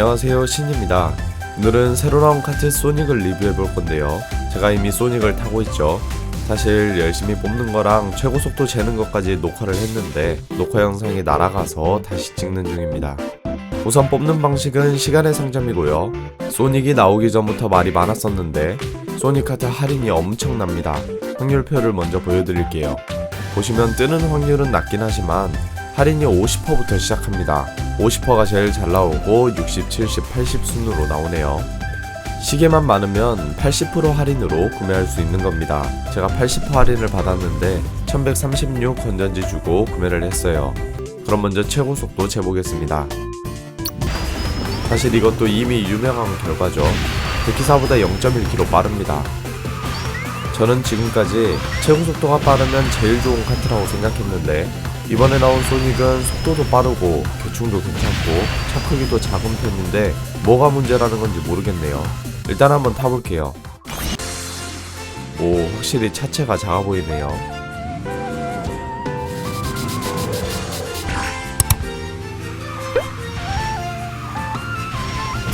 안녕하세요 신입니다. 오늘은 새로 나온 카트 소닉을 리뷰해 볼 건데요. 제가 이미 소닉을 타고 있죠. 사실 열심히 뽑는 거랑 최고 속도 재는 것까지 녹화를 했는데 녹화 영상이 날아가서 다시 찍는 중입니다. 우선 뽑는 방식은 시간의 상점이고요. 소닉이 나오기 전부터 말이 많았었는데 소닉 카트 할인이 엄청납니다. 확률표를 먼저 보여드릴게요. 보시면 뜨는 확률은 낮긴 하지만 할인이 50%부터 시작합니다 50%가 제일 잘 나오고 60, 70, 80 순으로 나오네요. 시계만 많으면 80% 할인으로 구매할 수 있는 겁니다. 제가 80% 할인을 받았는데 1136 건전지 주고 구매를 했어요. 그럼 먼저 최고 속도 재보겠습니다. 사실 이것도 이미 유명한 결과죠. 데키사보다 0.1km 빠릅니다. 저는 지금까지 최고 속도가 빠르면 제일 좋은 카트라고 생각했는데 이번에 나온 소닉은 속도도 빠르고 개충도 괜찮고 차 크기도 작은 편인데 뭐가 문제라는 건지 모르겠네요. 일단 한번 타볼게요. 오 확실히 차체가 작아 보이네요.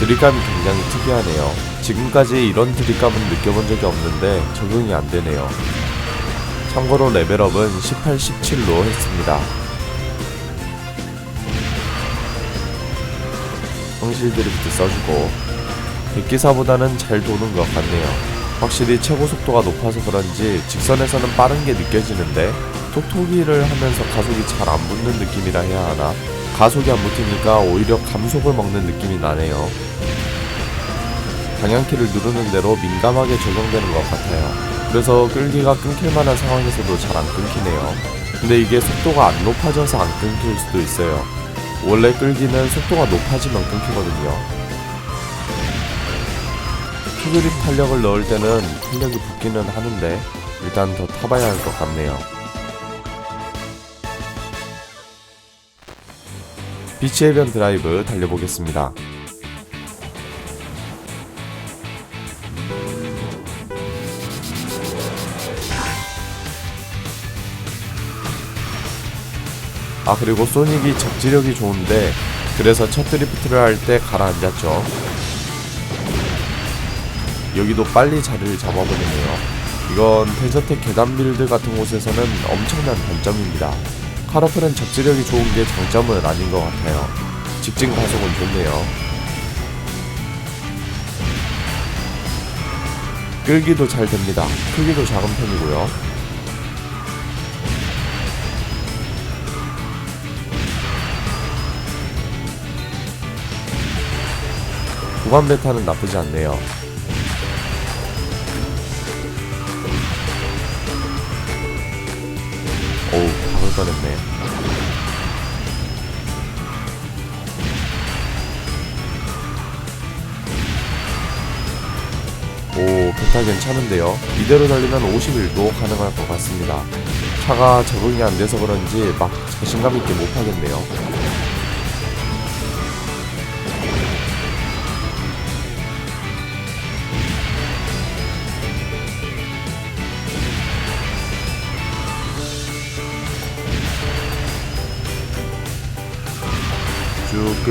드립감이 굉장히 특이하네요. 지금까지 이런 드립감은 느껴본 적이 없는데 적응이 안 되네요. 참고로 레벨업은 18, 17로 했습니다. 성실 드리프트 써주고 백기사보다는 잘 도는 것 같네요. 확실히 최고 속도가 높아서 그런지 직선에서는 빠른 게 느껴지는데 톡톡이를 하면서 가속이 잘 안 붙는 느낌이라 해야 하나 가속이 안 붙으니까 오히려 감속을 먹는 느낌이 나네요. 방향키를 누르는 대로 민감하게 적용되는 것 같아요. 그래서 끌기가 끊길 만한 상황에서도 잘 안 끊기네요. 근데 이게 속도가 안 높아져서 안 끊길 수도 있어요. 원래 끌기는 속도가 높아지면 끊기거든요. 투그립 탄력을 넣을 때는 탄력이 붙기는 하는데 일단 더 타봐야 할 것 같네요. 비치 해변 드라이브 달려보겠습니다. 아 그리고 소닉이 적지력이 좋은데 그래서 첫 드리프트를 할 때 가라앉았죠. 여기도 빨리 자리를 잡아버리네요. 이건 데저텍 계단 빌드 같은 곳에서는 엄청난 단점입니다. 카라플은 적지력이 좋은 게 장점은 아닌 것 같아요. 직진 가속은 좋네요. 끌기도 잘 됩니다. 크기도 작은 편이고요 구간 베타는 나쁘지 않네요. 오우, 박을 뻔했네. 오, 베타 괜찮은데요. 이대로 달리면 51도 가능할 것 같습니다. 차가 적응이 안 돼서 그런지 막 자신감 있게 못 하겠네요.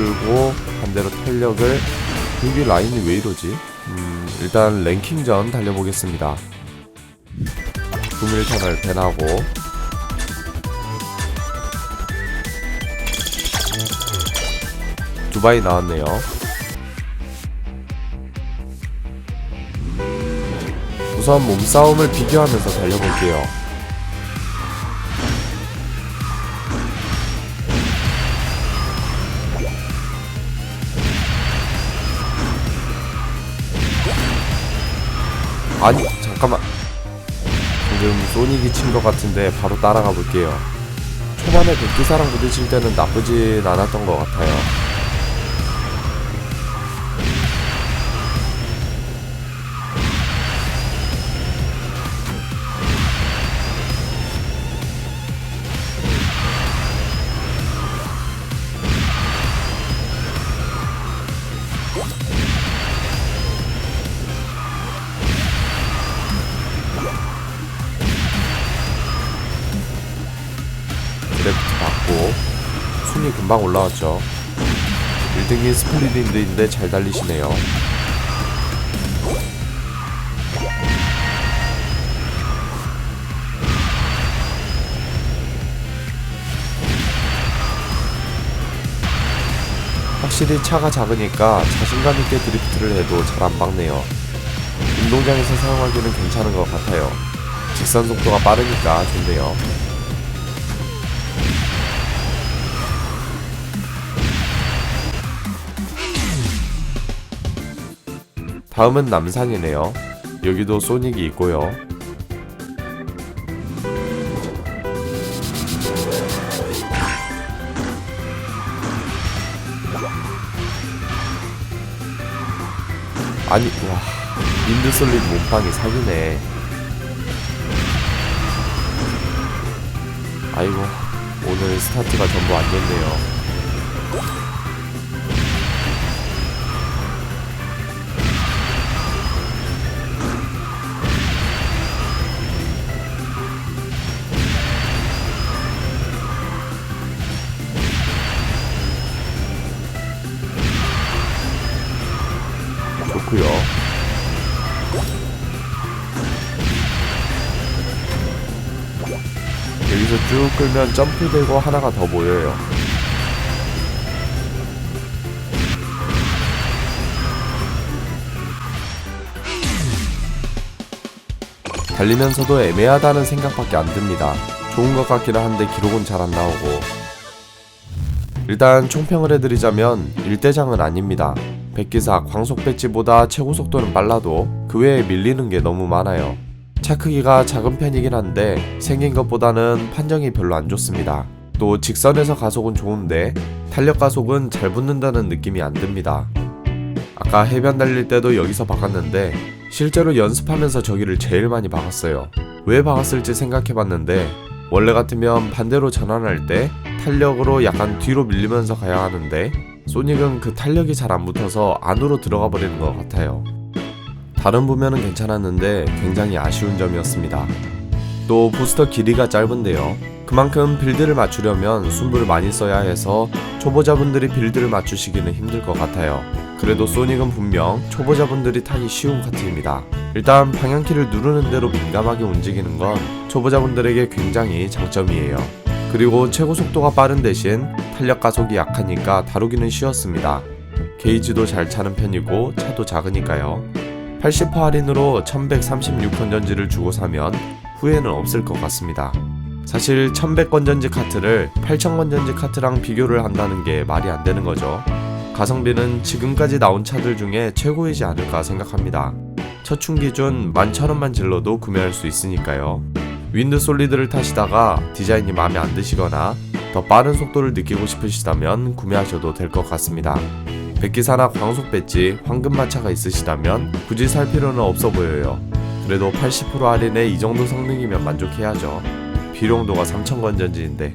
끌고 반대로 탄력을 여기 라인이 왜 이러지? 음, 일단 랭킹전 달려보겠습니다. 9밀턴을 배나고 두바이 나왔네요. 우선 몸싸움을 비교하면서 달려볼게요. 아니 잠깐만. 지금 소닉이 친 것 같은데 바로 따라가 볼게요. 초반에 백기사랑 부딪힐 때는 나쁘진 않았던 것 같아요 받고 순위 금방 올라왔죠 1등이 스플릿인드인데 잘 달리시네요. 확실히 차가 작으니까 자신감 있게 드리프트를 해도 잘 안 박네요. 운동장에서 사용하기는 괜찮은 것 같아요. 직선 속도가 빠르니까 좋네요. 다음은 남산이네요. 여기도 소닉이 있고요. 아니 와 인드솔릿 몸빵이 사기네. 아이고 오늘 스타트가 전부 안 됐네요. 여기서 쭉 끌면 점프되고 하나가 더 보여요. 달리면서도 애매하다는 생각밖에 안 듭니다. 좋은 것 같기는 한데 기록은 잘 안 나오고. 일단 총평을 해드리자면 일대장은 아닙니다. 백기사 광속 배지보다 최고 속도는 빨라도 그 외에 밀리는 게 너무 많아요. 차 크기가 작은 편이긴 한데 생긴 것보다는 판정이 별로 안 좋습니다. 또 직선에서 가속은 좋은데 탄력 가속은 잘 붙는다는 느낌이 안 듭니다. 아까 해변 달릴 때도 여기서 박았는데 실제로 연습하면서 저기를 제일 많이 박았어요. 왜 박았을지 생각해봤는데 원래 같으면 반대로 전환할 때 탄력으로 약간 뒤로 밀리면서 가야 하는데 소닉은 그 탄력이 잘 안 붙어서 안으로 들어가 버리는 것 같아요. 다른 부면은 괜찮았는데 굉장히 아쉬운 점이었습니다. 또 부스터 길이가 짧은데요. 그만큼 빌드를 맞추려면 순부를 많이 써야 해서 초보자분들이 빌드를 맞추시기는 힘들 것 같아요. 그래도 소닉은 분명 초보자분들이 타기 쉬운 카트입니다. 일단 방향키를 누르는 대로 민감하게 움직이는 건 초보자분들에게 굉장히 장점이에요. 그리고 최고 속도가 빠른 대신 탄력 가속이 약하니까 다루기는 쉬웠습니다. 게이지도 잘 차는 편이고 차도 작으니까요. 80% 할인으로 1136 건전지를 주고 사면 후회는 없을 것 같습니다. 사실 1100 건전지 카트를 8000 건전지 카트랑 비교를 한다는 게 말이 안 되는 거죠. 가성비는 지금까지 나온 차들 중에 최고이지 않을까 생각합니다. 첫충 기준 11,000원만 질러도 구매할 수 있으니까요. 윈드 솔리드를 타시다가 디자인이 마음에 안 드시거나 더 빠른 속도를 느끼고 싶으시다면 구매하셔도 될 것 같습니다. 백기사나 광속 배지, 황금마차가 있으시다면 굳이 살 필요는 없어 보여요. 그래도 80% 할인에 이 정도 성능이면 만족해야죠. 비용도가 3,000 건 전지인데.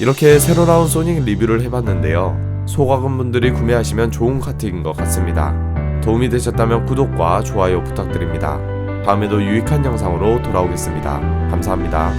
이렇게 새로 나온 소닉 리뷰를 해봤는데요. 소가금 분들이 구매하시면 좋은 카트인 것 같습니다. 도움이 되셨다면 구독과 좋아요 부탁드립니다. 다음에도 유익한 영상으로 돌아오겠습니다. 감사합니다.